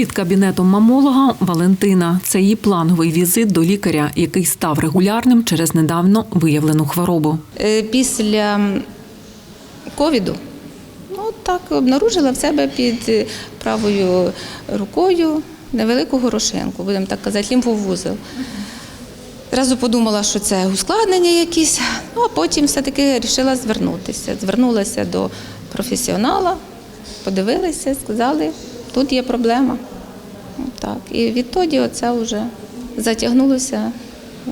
Під кабінетом мамолога Валентина. Це її плановий візит до лікаря, який став регулярним через недавно виявлену хворобу. Е, Після ковіду ну, так, обнаружила в себе під е, правою рукою невелику горошинку, будемо так казати, лімфовузол. Зразу подумала, що це ускладнення якісь, ну а потім все-таки вирішила звернутися. Звернулася до професіонала, подивилися, сказали, тут є проблема. Ну, Так. І відтоді оце вже затягнулося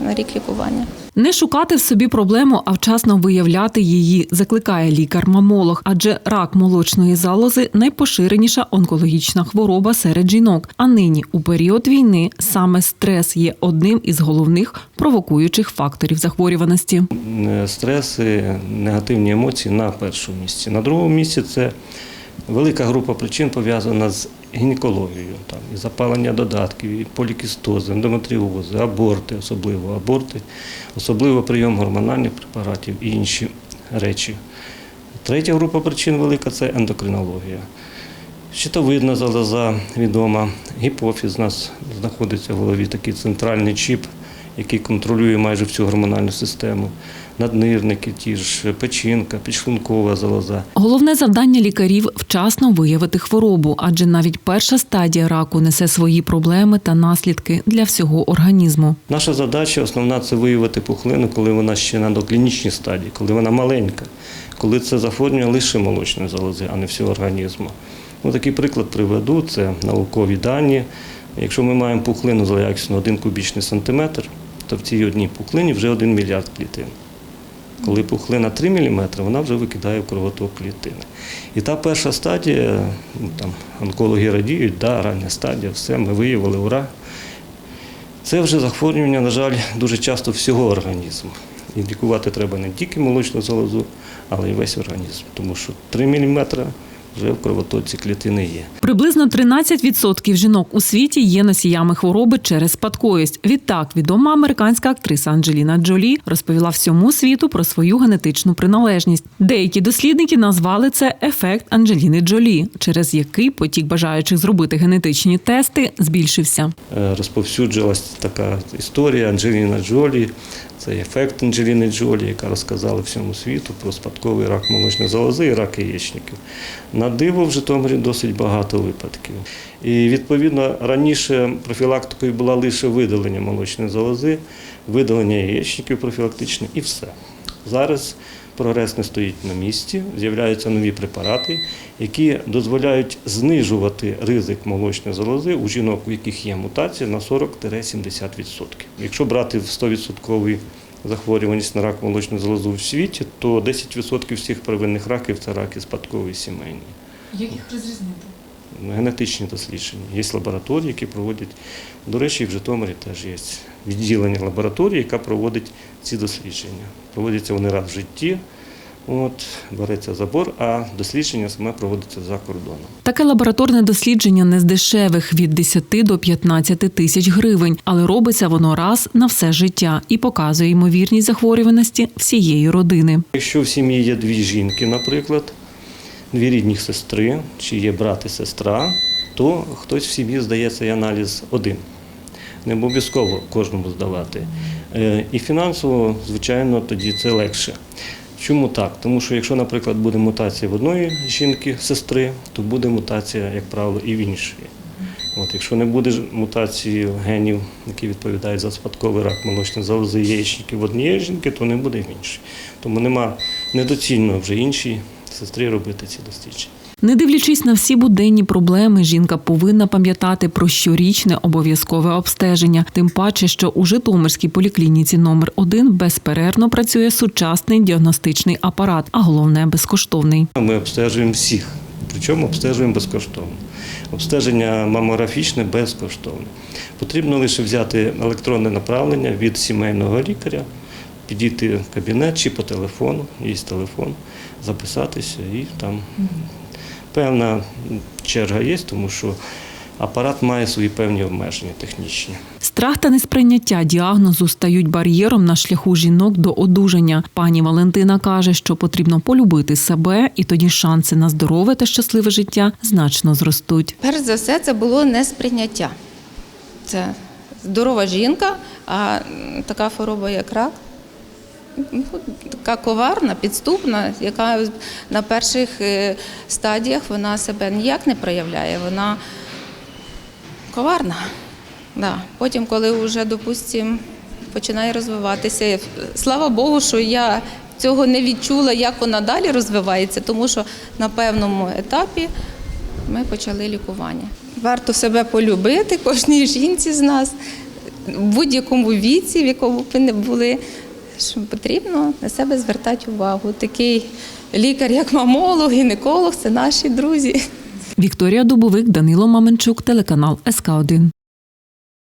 на рік лікування. Не шукати в собі проблему, а вчасно виявляти її, закликає лікар-мамолог, адже рак молочної залози найпоширеніша онкологічна хвороба серед жінок. А нині, у період війни, саме стрес є одним із головних провокуючих факторів захворюваності. Е, стреси, негативні емоції на першому місці. На другому місці це велика група причин пов'язана з гінекологією, там, і запалення додатків, і полікістози, ендометріози, аборти, особливо аборти, особливо прийом гормональних препаратів і інші речі. Третя група причин велика це ендокринологія. Щитовидна залоза відома, гіпофіз у нас знаходиться в голові такий центральний чіп, який контролює майже всю гормональну систему. Наднирники, ті ж печінка, підшлункова залоза. Головне завдання лікарів вчасно виявити хворобу, адже навіть перша стадія раку несе свої проблеми та наслідки для всього організму. Наша задача основна це виявити пухлину, коли вона ще на доклінічній стадії, коли вона маленька, коли це захворювання лише молочної залози, а не всього організму. Ну, такий приклад приведу, це наукові дані. Якщо ми маємо пухлину злоякісну 1 кубічний сантиметр, то в цій одній пухлині вже 1 мільярд клітин. Коли пухлина 3 мм, вона вже викидає в кровоток клітини. І та перша стадія, ну, там онкологи радіють, да, рання стадія, все, ми виявили, ура. Це вже захворювання, на жаль, дуже часто всього організму. І лікувати треба не тільки молочну залозу, але й весь організм, тому що 3 мм вже в кровотоці клітини є. Приблизно 13% жінок у світі є носіями хвороби через спадковість. Відтак, відома американська актриса Анджеліна Джолі розповіла всьому світу про свою генетичну приналежність. Деякі дослідники назвали це ефект Анджеліни Джолі, через який потік бажаючих зробити генетичні тести збільшився. Е, розповсюджилась така історія Анджеліна Джолі. Це ефект Анджеліни Джолі, яка розказала всьому світу про спадковий рак молочної залози і рак яєчників. На диво в Житомирі досить багато випадків. І відповідно раніше профілактикою була лише видалення молочної залози, видалення яєчників профілактичне і все. Зараз прогрес не стоїть на місці, з'являються нові препарати, які дозволяють знижувати ризик молочної залози у жінок, у яких є мутація, на 40-70%. Якщо брати в 100% захворюваність на рак молочної залози в світі, то 10% всіх первинних раків це раки спадкові сімейні. Як їх розрізнити? Генетичні дослідження. Є лабораторії, які проводять. До речі, в Житомирі теж є відділення лабораторії, яка проводить ці дослідження. Проводяться вони раз в житті. От, береться забор, а дослідження саме проводиться за кордоном. Таке лабораторне дослідження не з дешевих від 10 до 15 тисяч гривень, але робиться воно раз на все життя і показує ймовірність захворюваності всієї родини. Якщо в сім'ї є дві жінки, наприклад, дві рідні сестри, чи є брат і сестра, то хтось в сім'ї здає цей аналіз один. Не обов'язково кожному здавати. Е, І фінансово, звичайно, тоді це легше. Чому так? Тому що якщо, наприклад, буде мутація в одної жінки, сестри, то буде мутація, як правило, і в іншої. От, якщо не буде мутації генів, які відповідають за спадковий рак молочної залози яєчників в однієї жінки, то не буде в іншої. Тому нема недоцільно вже іншій сестрі робити ці дослідження. Не дивлячись на всі буденні проблеми, жінка повинна пам'ятати про щорічне обов'язкове обстеження. Тим паче, що у Житомирській поліклініці номер 1 безперервно працює сучасний діагностичний апарат, а головне безкоштовний. Ми обстежуємо всіх, причому обстежуємо безкоштовно. Обстеження мамографічне безкоштовне. Потрібно лише взяти електронне направлення від сімейного лікаря, підійти в кабінет чи по телефону, є телефон, записатися і там певна черга є, тому що апарат має свої певні обмеження технічні. Страх та несприйняття діагнозу стають бар'єром на шляху жінок до одужання. Пані Валентина каже, що потрібно полюбити себе, і тоді шанси на здорове та щасливе життя значно зростуть. Перш за все, це було несприйняття. Це здорова жінка, а така хвороба, як рак, така коварна, підступна, яка на перших е, стадіях вона себе ніяк не проявляє. Вона коварна. Да. Потім, коли вже, допустимо, починає розвиватися, слава Богу, що я цього не відчула, як вона далі розвивається, тому що на певному етапі ми почали лікування. Варто себе полюбити кожній жінці з нас в будь-якому віці, в якому б ви не були. Що потрібно на себе звертати увагу. Такий лікар, як мамолог, гінеколог це наші друзі. Вікторія Дубовик, Данило Маменчук, телеканал СК 1